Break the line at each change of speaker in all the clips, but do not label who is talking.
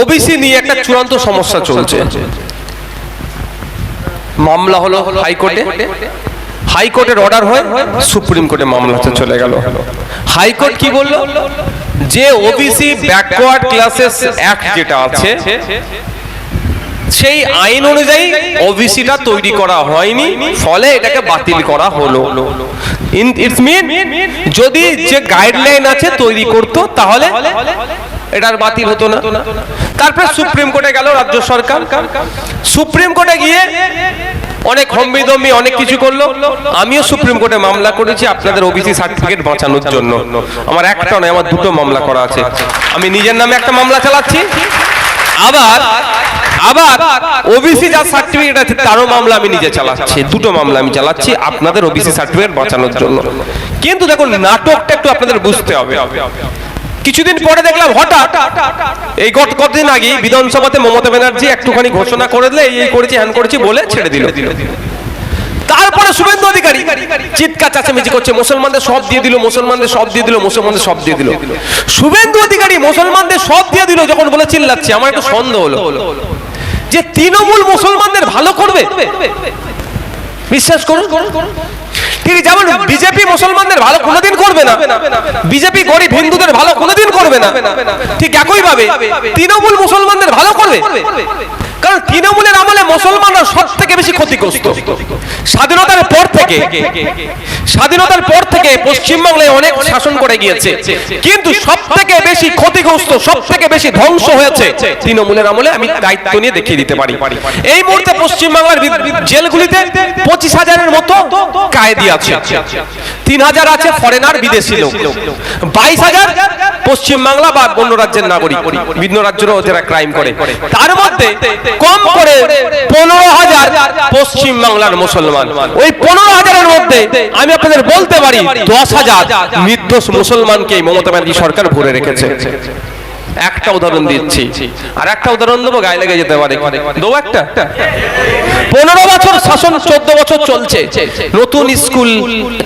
OBC নিয়ে একটা চূড়ান্ত সমস্যা চলছে। মামলা হলো হাইকোর্টে। হাইকোর্টের অর্ডার হয় সুপ্রিম কোর্টে মামলাতে চলে গেল। হাইকোর্ট কি বলল? যে ওবিসি ব্যাকওয়ার্ড ক্লাসেস অ্যাক্ট যেটা আছে, সেই আইন অনুযায়ী ওবিসিটা তৈরি করা হয়নি, ফলে এটাকে বাতিল করা হলো। ইটস মিন যদি যে গাইডলাইন আছে তৈরি করতো, তাহলে এটার বাতিল হতো না। তারপরে সুপ্রিম কোর্টে গেল রাজ্য সরকার। সুপ্রিম কোর্টে গিয়ে অনেক হম্বি দম্বি অনেক কিছু করল। আমিও সুপ্রিম কোর্টে মামলা করেছি, আপনাদের ওবিসি সার্টিফিকেট বাঁচানোর জন্য। আমার একটা নয়, আমার দুটো মামলা করা আছে। আমি নিজের নামে একটা মামলা চালাচ্ছি। আবার আবার ওবিসি যা সার্টিফিকেট আছে, তারও মামলা আমি নিজে চালাচ্ছি। দুটো মামলা আমি চালাচ্ছি, আপনাদের ওবিসি সার্টিফিকেট বাঁচানোর জন্য। কিন্তু দেখুন, নাটকটা একটু আপনাদের বুঝতে হবে। কিছুদিন পরে দেখলাম হঠাৎ এই গত কতদিন আগে বিধানসভাতে মমতা ব্যানার্জি একটুখানি ঘোষণা করে দিলে, এই করেছি, হ্যান করেছি বলে ছেড়ে দিল। তারপরে শুভেন্দু অধিকারী চিৎকার, চাচামেচি করছে, মুসলমানদের সব দিয়ে দিল, মুসলমানদের সব দিয়ে দিল, মুসলমানদের সব দিয়ে দিল। শুভেন্দু অধিকারী মুসলমানদের সব দিয়ে দিল, যখন বলে চিল্লাচ্ছে, আমার একটু সন্দেহ হলো। যে তৃণমূল মুসলমানদের ভালো করবে? বিশ্বাস করুন। ঠিক যেমন বিজেপি মুসলমানদের ভালো কোনোদিন করবে না, বিজেপি গরিব হিন্দুদের না। ঠিক একই ভাবে তৃণমূল মুসলমানদের ভালো করবে। কারণ তৃণমূলের আমলে মুসলমানরা সব থেকে বেশি ক্ষতিগ্রস্ত। স্বাধীনতার পর থেকে স্বাধীনতার পর থেকে পশ্চিমবাংলায় অনেক শাসন করে গিয়েছে। কিন্তু সব থেকে বেশি ক্ষতিগ্রস্ত সব থেকে বেশি ধ্বংস হয়েছে তৃণমূলের আমলে, আমি দায়িত্ব নিয়ে দেখিয়ে দিতে পারি। এই মুহূর্তে পশ্চিমবাংলার জেলগুলিতে পঁচিশ হাজারের মতো কায়েদি আছে। তিন হাজার আছে ফরেনার বিদেশি লোক। বাইশ হাজার পশ্চিমবাংলা বা অন্য রাজ্যের নাগরিক। বিভিন্ন রাজ্যেরও যারা ক্রাইম করে। তার মধ্যে কম করে পনেরো হাজার পশ্চিম বাংলার মুসলমান। ওই পনেরো হাজারের মধ্যে আমি আপনাদের বলতে পারি দশ হাজার নির্দোষ মুসলমানকে মমতা ব্যানার্জি সরকার ভরে রেখেছে। একটা উদাহরণ দিচ্ছি। আর একটা উদাহরণ দেবো, গায়ে লেগে যেতে পারে দেবো একটা? পনেরো বছর শাসন, চোদ্দ বছর চলছে। নতুন স্কুল,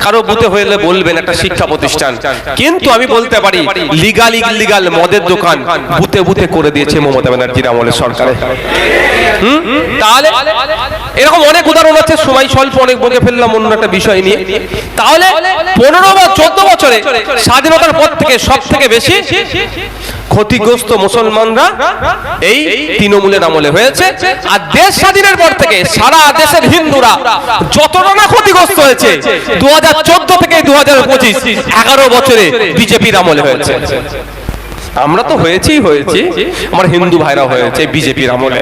কারও বুতে হইলে বলবেন একটা শিক্ষা প্রতিষ্ঠান। কিন্তু আমি বলতে পারি লিগাল ইলিগাল মদের দোকান বুতে বুতে করে দিয়েছে মমতা ব্যানার্জির আমলের সরকারে? তাহলে এরকম অনেক উদাহরণ আছে সময় স্বল্প অনেক বকে ফেললাম অন্য একটা বিষয় নিয়ে। তাহলে পনেরো বা চোদ্দ বছরে স্বাধীনতার পর থেকে সব থেকে বেশি ক্ষতিগ্রস্ত মুসলমানরা এই তৃণমূলের আমলে হয়েছে। আর দেশ স্বাধীনের পর থেকে সারা দেশের হিন্দুরা যতটা না ক্ষতিগ্রস্ত হয়েছে দু হাজার চোদ্দ থেকে দু হাজার পঁচিশ, এগারো বছরে বিজেপির আমলে হয়েছে। আমরা তো হয়েছেই হয়েছি, আমার হিন্দু ভাইরা হয়েছে বিজেপির আমলে।